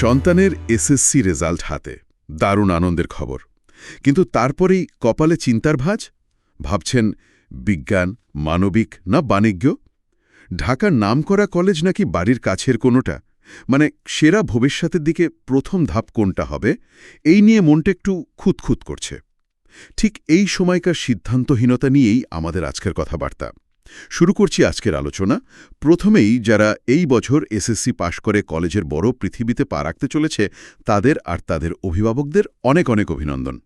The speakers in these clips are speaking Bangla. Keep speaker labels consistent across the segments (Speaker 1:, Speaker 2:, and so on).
Speaker 1: সন্তানের এসএসসি রেজাল্ট হাতে। দারুণ আনন্দের খবর। কিন্তু তারপরেই কপালে চিন্তার ভাঁজ? ভাবছেন, বিজ্ঞান, মানবিক না বাণিজ্য? ঢাকার নামকরা কলেজ নাকি বাড়ির কাছের কোনোটা? মানে সেরা ভবিষ্যতের দিকে প্রথম ধাপ কোনটা হবে? এই নিয়ে মনটা একটু খুঁতখুত করছে। ঠিক এই সময়কার সিদ্ধান্তহীনতা নিয়েই আমাদের আজকের কথাবার্তা। শুরু করছি আজকের আলোচনা। প্রথমেই যারা এই বছর এসএসসি পাশ করে কলেজের বড় পৃথিবীতে পা রাখতে চলেছে, তাদের আর তাদের অভিভাবকদের অনেক অনেক অভিনন্দন।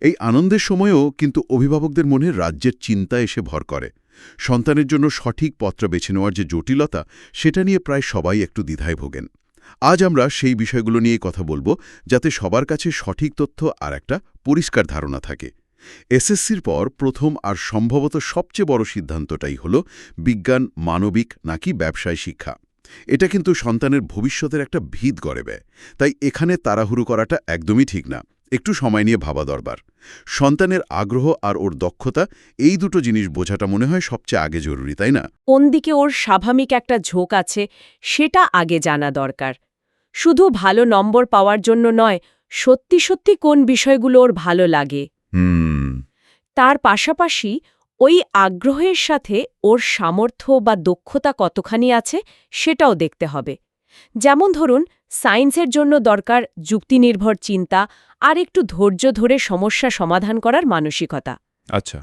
Speaker 1: এই আনন্দের সময়েও কিন্তু অভিভাবকদের মনে রাজ্যের চিন্তা এসে ভর করে। সন্তানের জন্য সঠিক পত্র বেছে নেওয়ার যে জটিলতা, সেটা নিয়ে প্রায় সবাই একটু দ্বিধায় ভোগেন। আজ আমরা সেই বিষয়গুলো নিয়ে কথা বলব, যাতে সবার কাছে সঠিক তথ্য আর একটা পরিষ্কার ধারণা থাকে। এসএসসির পর প্রথম আর সম্ভবত সবচেয়ে বড় সিদ্ধান্তটাই হল বিজ্ঞান, মানবিক নাকি ব্যবসায় শিক্ষা। এটা কিন্তু সন্তানের ভবিষ্যতের একটা ভিত গড়েবে তাই এখানে তাড়াহুড়ো করাটা একদমই ঠিক না। একটু সময় নিয়ে ভাবা দরবার। সন্তানের আগ্রহ আর ওর দক্ষতা, এই দুটো জিনিস বোঝাটা মনে হয় সবচেয়ে আগে জরুরি, তাই না?
Speaker 2: কোন দিকে ওর স্বাভাবিক একটা ঝোঁক আছে, সেটা আগে জানা দরকার। শুধু ভালো নম্বর পাওয়ার জন্য নয়, সত্যি সত্যি কোন বিষয়গুলো ওর ভালো লাগে?
Speaker 1: হুম।
Speaker 2: তার পাশাপাশি ওই আগ্রহের সাথে ওর সামর্থ্য বা দক্ষতা কতখানি আছে সেটাও দেখতে হবে। যেমন ধরুন সায়েন্সের জন্য দরকার যুক্তিনির্ভর চিন্তা আর একটু ধৈর্য ধরে সমস্যা সমাধান করার মানসিকতা।
Speaker 1: আচ্ছা।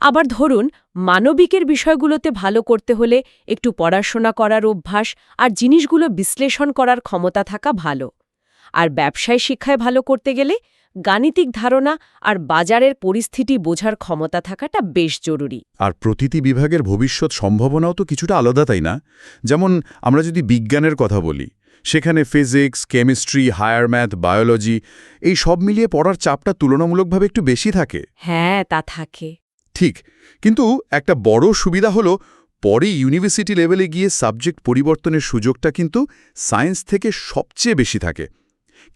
Speaker 2: আবার ধরুন মানবিকের বিষয়গুলোতে ভালো করতে হলে একটু পড়াশোনা করার অভ্যাস আর জিনিসগুলো বিশ্লেষণ করার ক্ষমতা থাকা ভালো। আর ব্যবসায় শিক্ষায় ভালো করতে গেলে গাণিতিক ধারণা আর বাজারের পরিস্থিতি বোঝার ক্ষমতা থাকাটা বেশ জরুরি।
Speaker 3: আর প্রতিটি বিভাগের ভবিষ্যৎ সম্ভাবনাও তো কিছুটা আলাদা তাই না? যেমন আমরা যদি বিজ্ঞানের কথা বলি সেখানে physics chemistry higher math biology এই সব মিলিয়ে পড়ার চাপটা তুলনামূলকভাবে একটু বেশি থাকে।
Speaker 2: হ্যাঁ তা থাকে।
Speaker 3: ঠিক কিন্তু একটা বড় সুবিধা হলো পরে ইউনিভার্সিটি লেভেলে গিয়ে সাবজেক্ট পরিবর্তনের সুযোগটা কিন্তু সায়েন্স থেকে সবচেয়ে বেশি থাকে।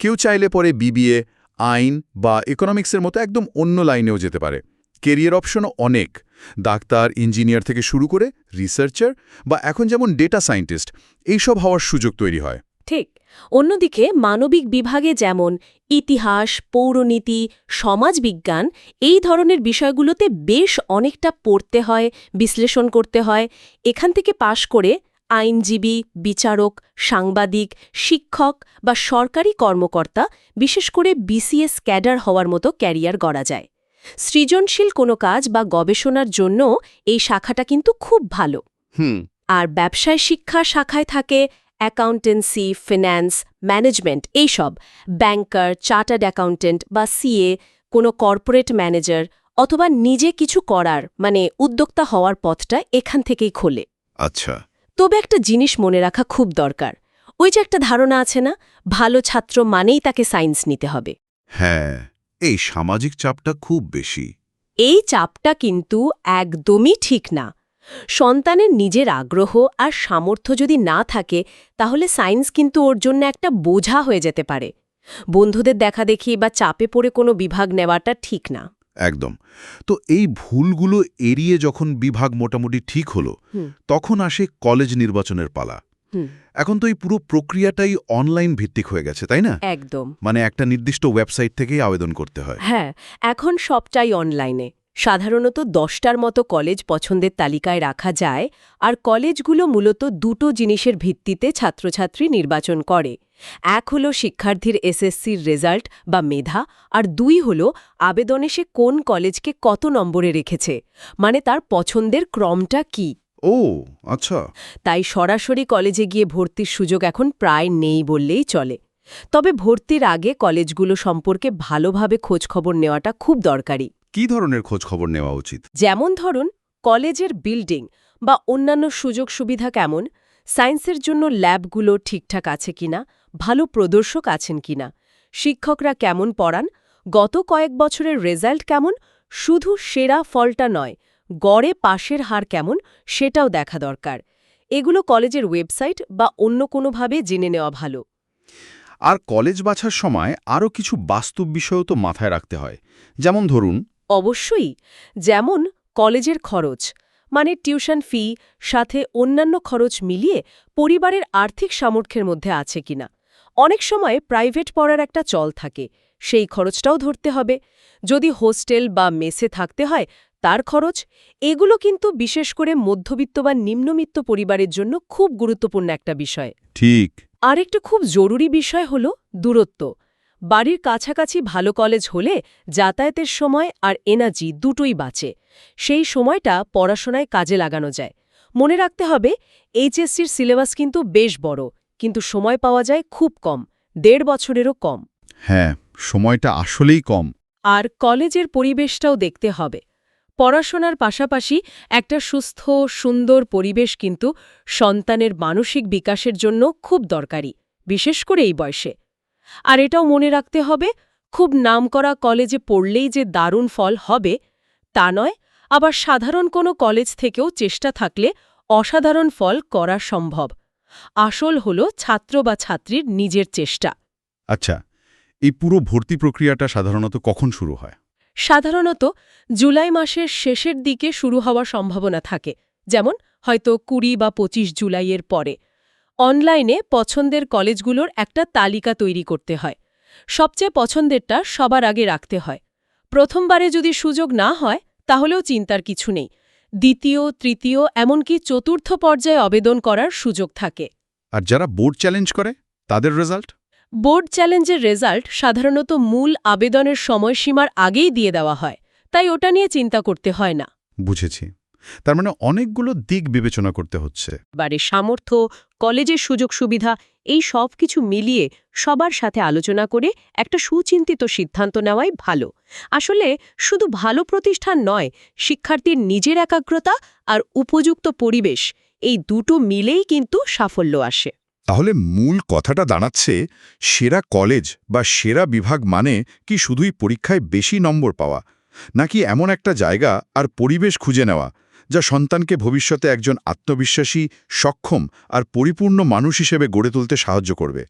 Speaker 3: কেউ চাইলে পরে বিবিএ আইন বা ইকোনমিক্সের মতো একদম অন্য লাইনেও যেতে পারে। কেরিয়ার অপশনও অনেক। ডাক্তার ইঞ্জিনিয়ার থেকে শুরু করে রিসার্চার বা এখন যেমন ডেটা সায়েন্টিস্ট এইসব হওয়ার সুযোগ তৈরি হয়।
Speaker 2: ঠিক। অন্যদিকে মানবিক বিভাগে যেমন ইতিহাস, পৌরনীতি, সমাজবিজ্ঞান, এই ধরনের বিষয়গুলোতে বেশ অনেকটা পড়তে হয়, বিশ্লেষণ করতে হয়। এখান থেকে পাশ করে আইনজীবী বিচারক সাংবাদিক শিক্ষক বা সরকারি কর্মকর্তা বিশেষ করে বিসিএস ক্যাডার হওয়ার মতো ক্যারিয়ার গড়া যায়। সৃজনশীল কোনো কাজ বা গবেষণার জন্য এই শাখাটা কিন্তু খুব ভালো।
Speaker 1: হুম।
Speaker 2: আর ব্যবসায় শিক্ষা শাখায় থাকে অ্যাকাউন্টেন্সি ফিন্যান্স ম্যানেজমেন্ট এইসব। ব্যাংকার চার্টার্ড অ্যাকাউন্টেন্ট বা সিএ কোনো কর্পোরেট ম্যানেজার অথবা নিজে কিছু করার মানে উদ্যোক্তা হওয়ার পথটা এখান থেকেই খোলে।
Speaker 1: আচ্ছা।
Speaker 2: তবে একটা জিনিস মনে রাখা খুব দরকার। ওই যে একটা ধারণা আছে না ভালো ছাত্র মানেই তাকে সায়েন্স নিতে হবে।
Speaker 1: হ্যাঁ এই সামাজিক চাপটা খুব বেশি।
Speaker 2: এই চাপটা কিন্তু একদমই ঠিক না। সন্তানের নিজের আগ্রহ আর সামর্থ্য যদি না থাকে তাহলে সায়েন্স কিন্তু ওর জন্য একটা বোঝা হয়ে যেতে পারে। বন্ধুদের দেখা দেখি বা চাপে পড়ে কোনো বিভাগ নেওয়াটা ঠিক না।
Speaker 1: একদম। তো এই ভুলগুলো এড়িয়ে যখন বিভাগ মোটামুটি ঠিক হলো তখন আসে কলেজ নির্বাচনের পালা। এখন তো এই পুরো প্রক্রিয়াটাই অনলাইন ভিত্তিক হয়ে গেছে তাই না?
Speaker 2: একদম।
Speaker 1: মানে একটা নির্দিষ্ট ওয়েবসাইট থেকেই আবেদন করতে হয়।
Speaker 2: হ্যাঁ এখন সবটাই অনলাইনে সাধারণত দশটার মতো কলেজ পছন্দের তালিকায় রাখা যায় আর কলেজগুলো মূলত দুটো জিনিসের ভিত্তিতে ছাত্রছাত্রী নির্বাচন করে। এক হল শিক্ষার্থীর এসএসসির রেজাল্ট বা মেধা আর দুই হল আবেদনে সে কোন কলেজকে কত নম্বরে রেখেছে মানে তার পছন্দের ক্রমটা কি।
Speaker 1: ও আচ্ছা।
Speaker 2: তাই সরাসরি কলেজে গিয়ে ভর্তির সুযোগ এখন প্রায় নেই বললেই চলে। তবে ভর্তির আগে কলেজগুলো সম্পর্কে ভালোভাবে খোঁজখবর নেওয়াটা খুব দরকারি।
Speaker 1: কি ধরনের খোঁজ খবর নেওয়া উচিত?
Speaker 2: যেমন ধরুন কলেজের বিল্ডিং বা অন্যান্য সুযোগ সুবিধা কেমন সায়েন্সের জন্য ল্যাবগুলো ঠিকঠাক আছে কিনা ভালো প্রদর্শক আছেন কিনা শিক্ষকরা কেমন পড়ান গত কয়েক বছরের রেজাল্ট কেমন শুধু সেরা ফলটা নয় গড়ে পাশের হার কেমন সেটাও দেখা দরকার। এগুলো কলেজের ওয়েবসাইট বা অন্য কোনোভাবে জেনে নেওয়া ভালো।
Speaker 3: আর কলেজ বাছার সময় আরও কিছু বাস্তব বিষয়ও তো মাথায় রাখতে হয়। যেমন ধরুন
Speaker 2: অবশ্যই যেমন কলেজের খরচ মানে টিউশন ফি সাথে অন্যান্য খরচ মিলিয়ে পরিবারের আর্থিক সামর্থ্যের মধ্যে আছে কিনা অনেক সময় প্রাইভেট পড়ার একটা চল থাকে সেই খরচটাও ধরতে হবে। যদি হোস্টেল বা মেসে থাকতে হয় তার খরচ এগুলো কিন্তু বিশেষ করে মধ্যবিত্ত বা নিম্নবিত্ত পরিবারের জন্য খুব গুরুত্বপূর্ণ একটা বিষয়।
Speaker 1: ঠিক।
Speaker 2: আরেকটা খুব জরুরি বিষয় হল দূরত্ব। বাড়ির কাছাকাছি ভালো কলেজ হলে যাতায়াতের সময় আর এনার্জি দুটোই বাঁচে। সেই সময়টা পড়াশোনায় কাজে লাগানো যায়। মনে রাখতে হবে এইচএসসির সিলেবাস কিন্তু বেশ বড় কিন্তু সময় পাওয়া যায় খুব কম দেড় বছরেরও কম।
Speaker 1: হ্যাঁ সময়টা আসলেই কম।
Speaker 2: আর কলেজের পরিবেশটাও দেখতে হবে। পড়াশোনার পাশাপাশি একটা সুস্থ সুন্দর পরিবেশ কিন্তু সন্তানের মানসিক বিকাশের জন্য খুব দরকারি বিশেষ করে এই বয়সে। আর এটাও মনে রাখতে হবে খুব নামকরা কলেজে পড়লেই যে দারুণ ফল হবে তা নয় আবার সাধারণ কোনো কলেজ থেকেও চেষ্টা থাকলে অসাধারণ ফল করা সম্ভব। আসল হল ছাত্র বা ছাত্রীর নিজের চেষ্টা।
Speaker 1: আচ্ছা এই পুরো ভর্তি প্রক্রিয়াটা সাধারণত কখন শুরু হয়?
Speaker 2: সাধারণত জুলাই মাসের শেষের দিকে শুরু হওয়ার সম্ভাবনা থাকে যেমন হয়তো কুড়ি বা পঁচিশ জুলাইয়ের পরে। অনলাইনে পছন্দের কলেজগুলোর একটা তালিকা তৈরি করতে হয়। সবচেয়ে পছন্দেরটা সবার আগে রাখতে হয়। প্রথমবারে যদি সুযোগ না হয় তাহলেও চিন্তার কিছু নেই। দ্বিতীয় তৃতীয় এমনকি চতুর্থ পর্যায়ে আবেদন করার সুযোগ থাকে।
Speaker 1: আর যারা বোর্ড চ্যালেঞ্জ করে তাদের রেজাল্ট?
Speaker 2: বোর্ড চ্যালেঞ্জের রেজাল্ট সাধারণত মূল আবেদনের সময়সীমার আগেই দিয়ে দেওয়া হয়। তাই ওটা নিয়ে চিন্তা করতে হয় না।
Speaker 1: বুঝেছি। তার মানে অনেকগুলো দিক বিবেচনা করতে হচ্ছে।
Speaker 2: বারে সামর্থ্য কলেজের সুযোগ সুবিধা, এই সব কিছু মিলিয়ে সবার সাথে আলোচনা করে একটা সুচিন্তিত সিদ্ধান্ত নেওয়াই ভালো। আসলে শুধু ভালো প্রতিষ্ঠান নয়, শিক্ষার্থীর নিজের একাগ্রতা আর উপযুক্ত পরিবেশ, এই দুটো মিলেই কিন্তু সাফল্য আসে।
Speaker 1: তাহলে মূল কথাটা দাঁড়াচ্ছে, সেরা কলেজ বা সেরা বিভাগ মানে কি শুধুই পরীক্ষায় বেশি নম্বর পাওয়া, নাকি এমন একটা জায়গা আর পরিবেশ খুঁজে নেওয়া যা সন্তানকে ভবিষ্যতে একজন আত্মবিশ্বাসী, সক্ষম আর পরিপূর্ণ মানুষ হিসেবে গড়ে তুলতে সাহায্য করবে।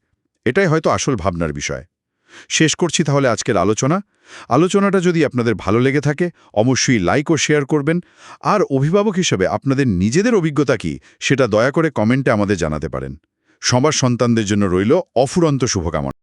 Speaker 1: এটাই হয়তো আসল ভাবনার বিষয়। শেষ করছি তাহলে আজকের আলোচনা। আলোচনাটা যদি আপনাদের ভালো লেগে থাকে, অবশ্যই লাইক ও শেয়ার করবেন। আর অভিভাবক হিসেবে আপনাদের নিজেদের অভিজ্ঞতা কি, সেটা দয়া করে কমেন্টে আমাদের জানাতে পারেন। সবার সন্তানদের জন্য রইল অফুরন্ত শুভকামনা।